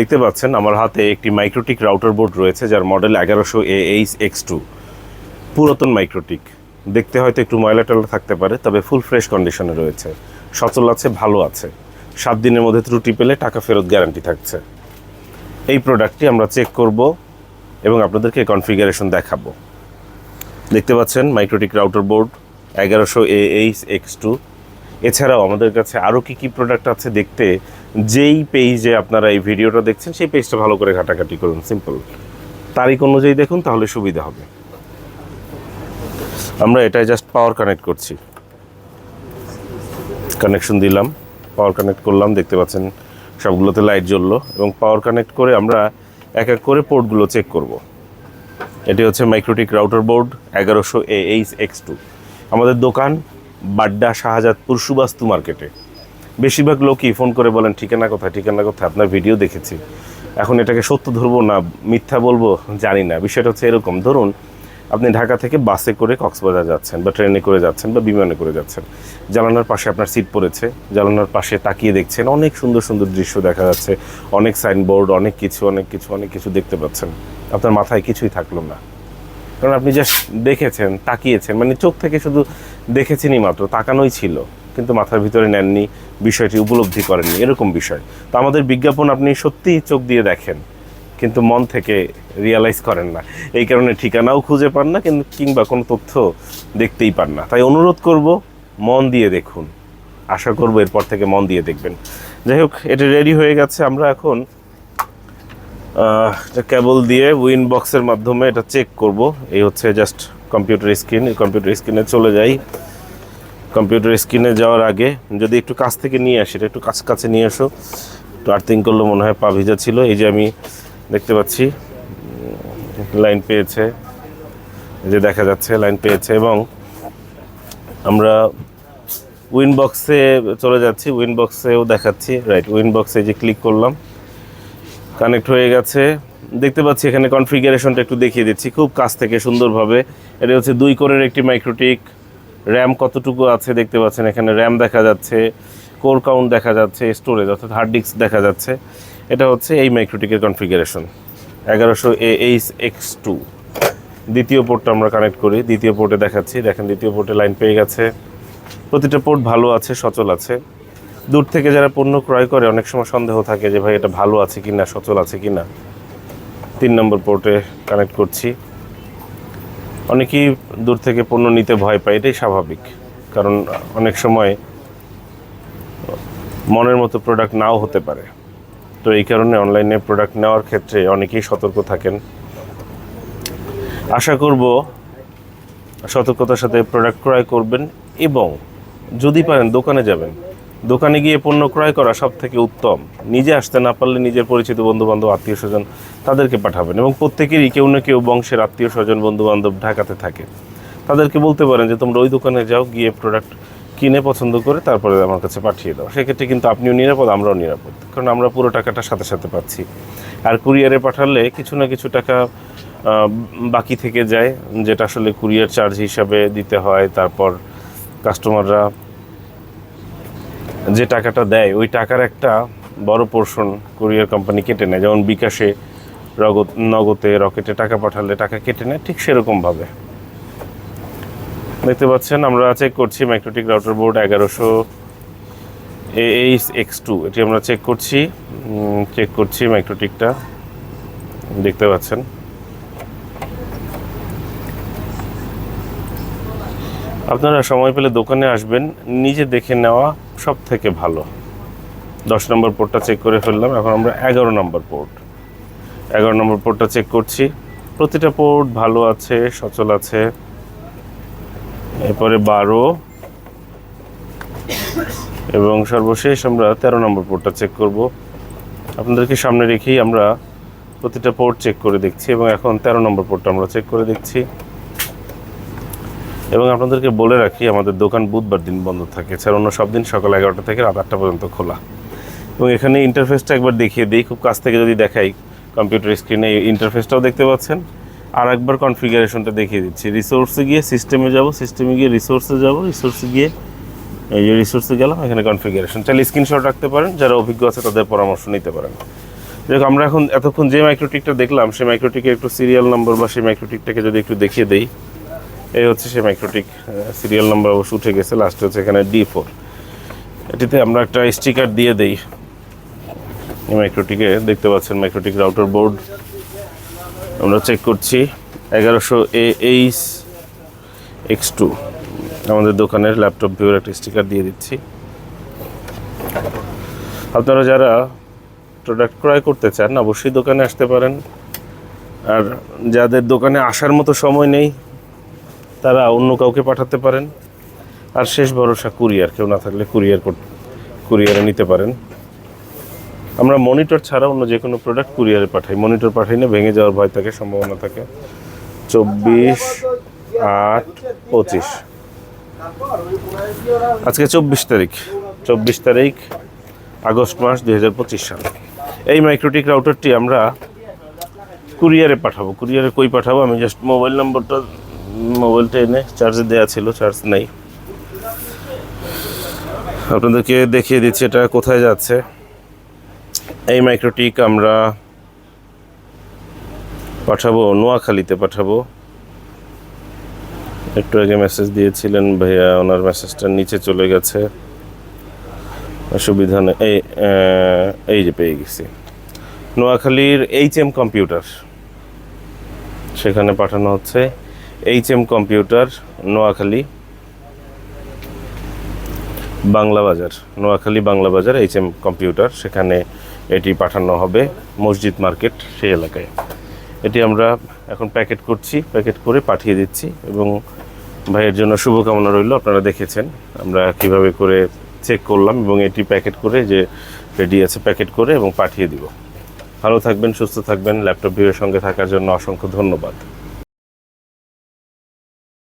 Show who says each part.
Speaker 1: দেখতে পাচ্ছেন, আমার হাতে একটি মাইক্রোটিক রাউটার বোর্ড রয়েছে, যার মডেল এগারোশো এ এইচ এক্স টু পুরাতন মাইক্রোটিক দেখতে হয়তো একটু ময়লা টয়লা থাকতে পারে, তবে ফুল ফ্রেশ কন্ডিশনে রয়েছে। সচল আছে, ভালো আছে। সাত দিনের মধ্যে ত্রুটি পেলে টাকা ফেরত গ্যারান্টি থাকছে। এই প্রোডাক্টটি আমরা চেক করব এবং আপনাদেরকে কনফিগারেশন দেখাবো। দেখতে পাচ্ছেন মাইক্রোটিক রাউটার বোর্ড এগারোশো এ এইচ এক্স টু এছাড়াও আমাদের কাছে আরও কী কী প্রোডাক্ট আছে দেখতে, যেই পেজে আপনারা এই ভিডিওটা দেখছেন, সেই পেজটা ভালো করে ঘাটাঘাটি করুন সিম্পল তারিখ অনুযায়ী দেখুন, তাহলে সুবিধা হবে। আমরা এটাই জাস্ট পাওয়ার কানেক্ট করছি। কানেকশন দিলাম পাওয়ার কানেক্ট করলাম, দেখতে পাচ্ছেন সবগুলোতে লাইট জ্বললো, এবং পাওয়ার কানেক্ট করে আমরা এক এক করে পোর্টগুলো চেক করব। এটি হচ্ছে মাইক্রোটিক রাউটার বোর্ড এগারোশো এ এইচ এক্স টু আমাদের দোকান বাড্ডা শাহজাদপুর সুবাস্তু মার্কেটে। বেশিরভাগ লোকই ফোন করে বলেন, ঠিকানা কোথায়? ঠিকানা কোথায়? আপনার ভিডিও দেখেছি। এখন এটাকে সত্য ধরবো না মিথ্যা বলব? জানি না। বিষয়টা হচ্ছে এরকম। ধরুন, আপনি ঢাকা থেকে বাসে করে কক্সবাজার যাচ্ছেন বা ট্রেনে করে যাচ্ছেন বা বিমানে করে যাচ্ছেন। জানালার পাশে আপনার সিট পড়েছে। জানালার পাশে তাকিয়ে দেখছেন। অনেক সুন্দর সুন্দর দৃশ্য দেখা যাচ্ছে। অনেক সাইনবোর্ড, অনেক কিছু অনেক কিছু অনেক কিছু দেখতে পাচ্ছেন। আপনার মাথায় কিছুই থাকল না। কারণ আপনি জাস্ট দেখেছেন, তাকিয়েছেন। মানে চোখ থেকে শুধু দেখেছেনই মাত্র, তাকানোই ছিল, কিন্তু মাথার ভিতরে নেননি, বিষয়টি উপলব্ধি করেননি, এরকম বিষয়। তো আমাদের বিজ্ঞাপন আপনি সত্যিই চোখ দিয়ে দেখেন, কিন্তু মন থেকে রিয়ালাইজ করেন না। এই কারণে ঠিকানাও খুঁজে পান না, কিন্তু কিংবা কোনো তথ্য দেখতেই পান না। তাই অনুরোধ করব, মন দিয়ে দেখুন। আশা করব এরপর থেকে মন দিয়ে দেখবেন। যাই হোক, এটা রেডি হয়ে গেছে, আমরা এখন কেবল দিয়ে উইন বক্সের মাধ্যমে এটা চেক করব। এই হচ্ছে জাস্ট কম্পিউটার স্ক্রিন কম্পিউটার স্ক্রিনে চলে যাই। কম্পিউটার স্ক্রিনে যাওয়ার আগে যদি একটু কাছ থেকে নিয়ে আসি, একটু কাছ কাছে নিয়ে আসো। একটু আর্থিং করলে মনে হয় পা ভিজা ছিল। এই যে আমি দেখতে পাচ্ছি লাইন পেয়েছে। যে দেখা যাচ্ছে লাইন পেয়েছে এবং আমরা উইন বক্সে চলে যাচ্ছি। উইন বক্সেও দেখাচ্ছি। রাইট উইন বক্সে যে ক্লিক করলাম কানেক্ট হয়ে গেছে। দেখতে পাচ্ছি এখানে কনফিগারেশনটা একটু দেখিয়ে দিচ্ছি। খুব কাছ থেকে সুন্দরভাবে। এটা হচ্ছে দুই কোরের একটি মাইক্রোটিক র্যাম কতটুকু আছে দেখতে পাচ্ছেন? এখানে র্যাম দেখা যাচ্ছে কোর কাউন্ট দেখা যাচ্ছে স্টোরেজ অর্থাৎ হার্ড ডিস্ক দেখা যাচ্ছে। এটা হচ্ছে এই মাইক্রোটিকের কনফিগারেশন এগারোশো এ এইচ এক্স টু দ্বিতীয় পোর্টটা আমরা কানেক্ট করি। দ্বিতীয় পোর্টে দেখাচ্ছি। দেখেন, দ্বিতীয় পোর্টে লাইন পেয়ে গেছে। প্রতিটা পোর্ট ভালো আছে, সচল আছে। দূর থেকে যারা পণ্য ক্রয় করে, অনেক সময় সন্দেহ থাকে যে, ভাই, এটা ভালো আছে কি না সচল আছে কি না তিন নম্বর পোর্টে কানেক্ট করছি। অনেকেই দূর থেকে পণ্য নিতে ভয় পায়, এটাই স্বাভাবিক। কারণ অনেক সময় মনের মতো প্রোডাক্ট নাও হতে পারে। তো এই কারণে অনলাইনে প্রোডাক্ট নেওয়ার ক্ষেত্রে অনেকেই সতর্ক থাকেন। আশা করব সতর্কতার সাথে প্রোডাক্ট ক্রয় করবেন এবং যদি পারেন দোকানে যাবেন। দোকানে গিয়ে পণ্য ক্রয় করা সব থেকে উত্তম। নিজে আসতে না পারলে নিজের পরিচিত বন্ধু বান্ধব আত্মীয় স্বজন তাদেরকে পাঠাবেন এবং প্রত্যেকেরই কেউ না কেউ বংশের আত্মীয় স্বজন বন্ধু বান্ধব ঢাকাতে থাকে। তাদেরকে বলতে পারেন যে, তোমরা ওই দোকানে যাও, গিয়ে প্রোডাক্ট কিনে পছন্দ করে তারপরে আমার কাছে পাঠিয়ে দাও। সেক্ষেত্রে কিন্তু আপনিও নিরাপদ, আমরাও নিরাপদ। কারণ আমরা পুরো টাকাটা সাথে সাথে পাচ্ছি। আর কুরিয়ারে পাঠালে কিছু না কিছু টাকা বাকি থেকে যায়, যেটা আসলে কুরিয়ার চার্জ হিসাবে দিতে হয়। তারপর কাস্টমাররা যে টাকাটা দেয়, ওই টাকার একটা বড় পোর্শন কুরিয়ার কোম্পানি কেটে নেয়। যেমন বিকাশে রগত, নগদে রকেটে টাকা পাঠালে টাকা কেটে নেয়, ঠিক সেরকমভাবে। দেখতে পাচ্ছেন, আমরা চেক করছি মাইক্রোটিক রাউটার বোর্ড এগারোশো এইচ এক্স টু। এটি আমরা চেক করছি চেক করছি মাইক্রোটিকটা দেখতে পাচ্ছেন। আপনারা সময় পেলে দোকানে আসবেন, নিজে দেখে নেওয়া সব থেকে ভালো। দশ নম্বর পোর্টটা চেক করে ফেললাম, এখন আমরা এগারো নম্বর পোর্ট এগারো নম্বর পোর্টটা চেক করছি। প্রতিটা পোর্ট ভালো আছে, সচল আছে। এরপরে বারো। এবং সর্বশেষ আমরা তেরো নম্বর পোর্টটা চেক করব। আপনাদেরকে সামনে রেখেই আমরা প্রতিটা পোর্ট চেক করে দেখছি এবং এখন তেরো নম্বর পোর্টটা আমরা চেক করে দেখছি। এবং আপনাদেরকে বলে রাখি আমাদের দোকান বুধবার দিন বন্ধ থাকে। এছাড়া অন্য সব দিন সকাল এগারোটা থেকে রাত আটটা পর্যন্ত খোলা। এবং এখানে ইন্টারফেসটা একবার দেখিয়ে দিই। খুব কাছ থেকে যদি দেখাই কম্পিউটার স্ক্রিনে ইন্টারফেসটাও দেখতে পাচ্ছেন। আর একবার কনফিগারেশনটা দেখিয়ে দিচ্ছি। রিসোর্সে গিয়ে সিস্টেমে যাব সিস্টেমে গিয়ে রিসোর্সে যাব রিসোর্সে গিয়ে এই যে রিসোর্সে গেলাম এখানে কনফিগারেশন চাইলে স্ক্রিনশট রাখতে পারেন যারা অভিজ্ঞ আছে তাদের পরামর্শ নিতে পারেন। হোক, আমরা এখন এতক্ষণ যে মাইক্রোটিকটা দেখলাম সেই মাইক্রোটিকের একটু সিরিয়াল নম্বর বা সেই মাইক্রোটিকটাকে যদি একটু দেখিয়ে দেই। এই হচ্ছে সেই মাইক্রোটিক সিরিয়াল নাম্বার অবশ্য উঠে গেছে লাস্টে হচ্ছে এখানে ডি ফোর এটিতে আমরা একটা স্টিকার দিয়ে দেই। এই মাইক্রোটিকে দেখতে পাচ্ছেন মাইক্রোটিক রাউটার বোর্ড আমরা চেক করছি, এগারোশো এ এইচ এক্স টু আমাদের দোকানের ল্যাপটপ ভিউর একটা স্টিকার দিয়ে দিচ্ছি। আপনারা যারা প্রোডাক্ট ক্রয় করতে চান, অবশ্যই দোকানে আসতে পারেন। আর যাদের দোকানে আসার মতো সময় নেই তারা অন্য কাউকে পাঠাতে পারেন। আর শেষ ভরসা কুরিয়ার, কেউ না থাকলে কুরিয়ার কুরিয়ারে নিতে পারেন। আমরা মনিটর ছাড়া অন্য যে কোনো প্রোডাক্ট কুরিয়ারে পাঠাই। মনিটর পাঠাই না ভেঙে যাওয়ার ভয় থাকে, সম্ভাবনা থাকে। চব্বিশ আট পঁচিশ। আজকে চব্বিশ তারিখ। চব্বিশ তারিখ, আগস্ট মাস দুই হাজার পঁচিশ সাল। এই মাইক্রোটিক রাউটারটি আমরা কুরিয়ারে পাঠাবো। কুরিয়ারে কই পাঠাবো? আমি জাস্ট মোবাইল নম্বরটা মোবাইলটা এনে চার্জে দেওয়া ছিল চার্জ নেই। আপনাদেরকে দেখিয়ে দিচ্ছি এটা কোথায় যাচ্ছে। এই মাইক্রোটিক আমরা পাঠাবো, নোয়াখালীতে পাঠাবো। একটু আগে মেসেজ দিয়েছিলেন ভাইয়া, ওনার মেসেজটা নিচে চলে গেছে। অসুবিধা নেই, এই এই যে পেয়ে গেছি। নোয়াখালীর এইচ এম কম্পিউটার সেখানে পাঠানো হচ্ছে। H M computer, Noakhali, Bangla Bazar. Noakhali, Bangla বাজার এইচ এম কম্পিউটার, সেখানে এটি পাঠানো হবে মসজিদ মার্কেট সেই এলাকায়। এটি আমরা এখন প্যাকেট করছি, প্যাকেট করে পাঠিয়ে দিচ্ছি এবং ভাইয়ের জন্য শুভকামনা রইল, আপনারা দেখেছেন। আমরা কীভাবে করে চেক করলাম এবং এটি প্যাকেট করে যে রেডি আছে প্যাকেট করে এবং পাঠিয়ে দিব। ভালো থাকবেন, সুস্থ থাকবেন ল্যাপটপ ভিউয়ের সঙ্গে থাকার জন্য অসংখ্য ধন্যবাদ।